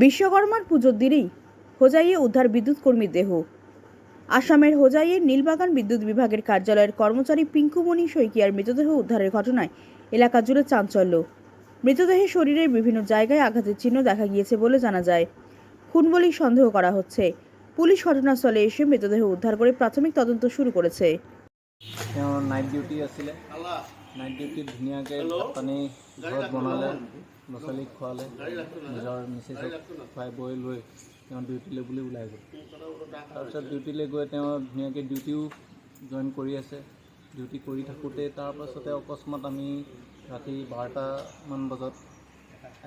বিশ্বকর্মার পুজোর দিনেই হোজাইয়ে উদ্ধার বিদ্যুৎ কর্মীর দেহ। আসামের হোজাইয়ের নীলবাগান বিদ্যুৎ বিভাগের কার্যালয়ের কর্মচারী পিঙ্কুমণি শইকিয়ার মৃতদেহ উদ্ধারের ঘটনায় এলাকা জুড়ে চাঞ্চল্য। মৃতদেহের শরীরের বিভিন্ন জায়গায় আঘাতের চিহ্ন দেখা গিয়েছে বলে জানা যায়। খুন বলেই সন্দেহ করা হচ্ছে। পুলিশ ঘটনাস্থলে এসে মৃতদেহ উদ্ধার করে প্রাথমিক তদন্ত শুরু করেছে। নাইট ডিউটি আছিলে। নাইট ডিউটিত ধুনীয়াকৈ ভাত পানী ঘৰত বনালে। ল'ৰা ছোৱালীক খোৱালে নিজৰ মিছেছক খুৱাই বৈ লৈ তেওঁ ডিউটিলৈ বুলি ওলাই গ'ল। তাৰপিছত ডিউটিলৈ গৈ তেওঁ ধুনীয়াকৈ ডিউটিও জইন কৰি আছে। ডিউটি কৰি থাকোঁতে তাৰপাছতে অকস্মাত আমি ৰাতি বাৰটামান বজাত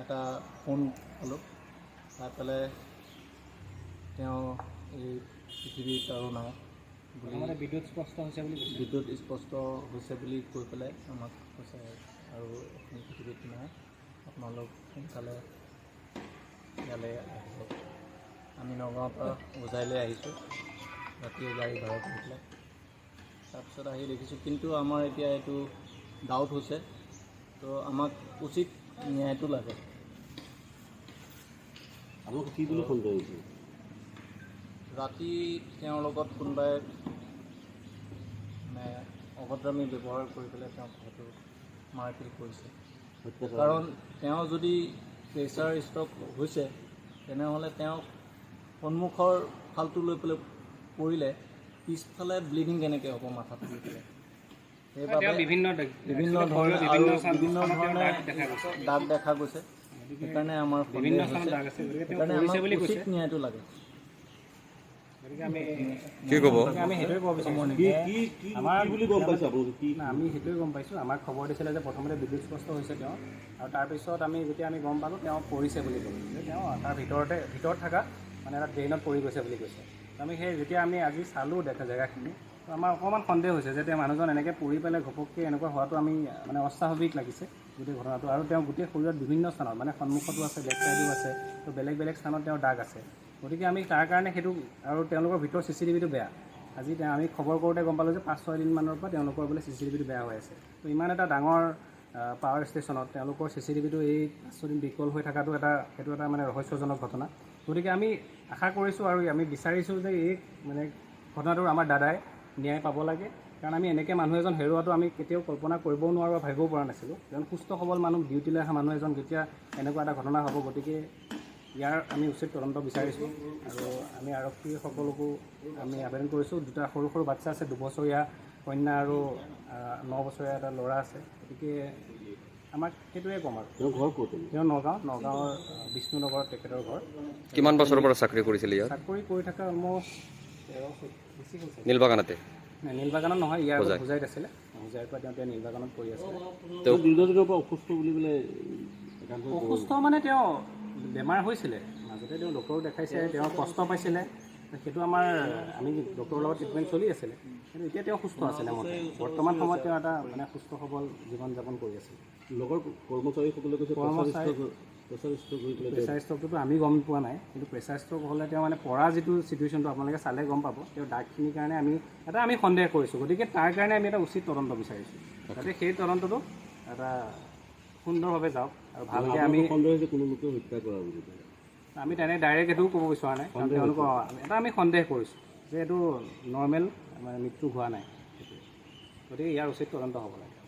এটা ফোন পালোঁ। পাই পেলাই তেওঁ এই পৃথিৱীত আৰু নাই বুলি বিদ্যুৎ স্পষ্ট হৈছে বুলি বিদ্যুৎ স্পষ্ট হৈছে বুলি কৈ পেলাই আমাক কৈছে আৰু পৃথিৱীত নাই। আপোনালোক সোনকালে ইয়ালৈ আহিব। আমি নগাঁৱৰ পৰা উজাইলৈ আহিছোঁ। ৰাতিয়ে গাড়ী ভাড়া কৰি পেলাই। তাৰপিছত আহি দেখিছোঁ কিন্তু আমাৰ এতিয়া এইটো ডাউট হৈছে। তো আমাক উচিত ন্যায়টো লাগে। আপোনালোকে কি বুলি ফোন কৰিছিল ৰাতি তেওঁৰ লগত কোনোবাই মানে অভদ্ৰামী ব্যৱহাৰ কৰি পেলাই তেওঁক হয়তো মাৰপিট কৰিছে। কাৰণ তেওঁ যদি প্ৰেছাৰ ষ্ট্ৰক হৈছে তেনেহ'লে তেওঁক সন্মুখৰ ফালটো লৈ পেলাই পৰিলে পিছফালে ব্লিডিং কেনেকৈ হ'ব লৈ পেলাই? সেইবাবে বিভিন্ন বিভিন্ন ধৰণে আৰু বিভিন্ন ধৰণে দাগ দেখা গৈছে। দাগ দেখা সেইকাৰণে আমাৰ সেইকাৰণে আমাক উচিত ন্যায়টো লাগে। কি ক'ব? গতিকে আমি সেইটোৱে ক'ব বিচাৰিছোঁ। আমাৰ বুলি গম পাইছে আপোনালোকে আমি সেইটোৱে গম পাইছোঁ। আমাক খবৰ দিছিলে যে প্ৰথমতে বিদ্যুৎ স্পষ্ট হৈছে তেওঁ আৰু তাৰপিছত আমি যেতিয়া আমি গম পালোঁ তেওঁ পৰিছে বুলি ক'লোঁ। যে তেওঁ তাৰ ভিতৰতে ভিতৰত থকা মানে এটা ড্ৰেইনত পৰি গৈছে বুলি কৈছে। আমি সেই যেতিয়া আমি আজি চালোঁ দেখা জেগাখিনি আমাৰ অকণমান সন্দেহ হৈছে যে তেওঁ মানুহজন এনেকৈ পৰি পেলাই ঘপককৈ এনেকুৱা হোৱাটো আমি মানে অস্বাভাৱিক লাগিছে গোটেই ঘটনাটো। আৰু তেওঁ গোটেই শৰীৰত বিভিন্ন স্থানত মানে সন্মুখতো আছে বেক চাইডো আছে। তো বেলেগ বেলেগ স্থানত তেওঁৰ দাগ আছে। গতিকে আমি তাৰ কাৰণে সেইটো আৰু তেওঁলোকৰ ভিতৰত চি চি টিভিটো বেয়া। আজি আমি খবৰ কৰোঁতে গম পালোঁ যে পাঁচ ছয় দিনমানৰ পৰা তেওঁলোকৰ বোলে চি চি টিভিটো বেয়া হৈ আছে। তো ইমান এটা ডাঙৰ পাৱাৰ ষ্টেচনত তেওঁলোকৰ চি চি টিভিটো এই পাঁচ ছয়দিন বিকল হৈ থকাটো এটা সেইটো এটা মানে ৰহস্যজনক ঘটনা। গতিকে আমি আশা কৰিছোঁ আৰু আমি বিচাৰিছোঁ যে এই মানে ঘটনাটোৰ আমাৰ দাদাই ন্যায় পাব লাগে। কাৰণ আমি এনেকৈ মানুহ এজন হেৰুৱাটো আমি কেতিয়াও কল্পনা কৰিবও নোৱাৰোঁ বা ভাবিবও পৰা নাছিলোঁ। কাৰণ সুস্থ সবল মানুহ ডিউটিলৈ অহা মানুহ এজন যেতিয়া এনেকুৱা এটা ঘটনা হ'ব গতিকে ইয়াৰ আমি উচিত তদন্ত বিচাৰিছোঁ আৰু আমি আৰক্ষীসকলকো আমি আবেদন কৰিছোঁ। দুটা সৰু সৰু বাচ্ছা আছে দুবছৰীয়া কন্যা আৰু ন বছৰীয়া এটা ল'ৰা আছে। গতিকে আমাক সেইটোৱে ক'ম আৰু। তেওঁৰ ঘৰ ক'ত তেওঁ নগাঁও নগাঁৱৰ বিষ্ণুনগৰত তেখেতৰ ঘৰ। কিমান বছৰৰ পৰা চাকৰি কৰিছিলে ইয়াত? চাকৰি কৰি থকা অলমষ্ট তেৰ বেছি হৈছে নীলবাগানতে? নীলবাগানত নহয় ইয়াৰ হোজাই। হোজাইত আছিলে। হোজাইৰ পৰা তেওঁ নীলবাগানত কৰি আছিলে তেওঁ তেওঁ দীৰ্ঘদিনৰ পৰা অসুস্থ বুলি একান্ত অসুস্থ মানে তেওঁ বেমাৰ হৈছিলে। মাজতে তেওঁ ডক্টৰক দেখাইছে তেওঁ কষ্ট পাইছিলে। সেইটো আমাৰ আমি ডক্টৰৰ লগত ট্ৰিটমেণ্ট চলি আছিলে। কিন্তু এতিয়া তেওঁ সুস্থ আছিলে মতে। বৰ্তমান সময়ত তেওঁ এটা মানে সুস্থ সবল জীৱন যাপন কৰি আছিল লগৰ কৰ্মচাৰীসকলে কৈছে কৰ্মচাৰী- প্ৰেছাৰ ষ্ট্ৰক হৈ প্ৰেছাৰ ষ্ট্ৰকটোতো আমি গম পোৱা নাই। কিন্তু প্ৰেছাৰ ষ্ট্ৰক হ'লে তেওঁ মানে পৰা যিটো চিটুৱেশ্যনটো আপোনালোকে চালে গম পাব। তেওঁ দাগখিনিৰ কাৰণে আমি এটা আমি সন্দেহ কৰিছোঁ। গতিকে তাৰ কাৰণে আমি এটা উচিত তদন্ত বিচাৰিছোঁ। যাতে সেই তদন্তটো এটা সুন্দৰভাৱে যাওক আৰু ভালকৈ আমি কোনো লোকে হত্যা কৰা বুলি। আমি তেনে ডাইৰেক্ট এইটোও ক'ব বিচৰা নাই। কাৰণ তেওঁলোকৰ এটা আমি সন্দেহ কৰিছোঁ যে এইটো নৰ্মেল মানে মৃত্যু হোৱা নাই। গতিকে ইয়াৰ উচিত তদন্ত হ'ব লাগে।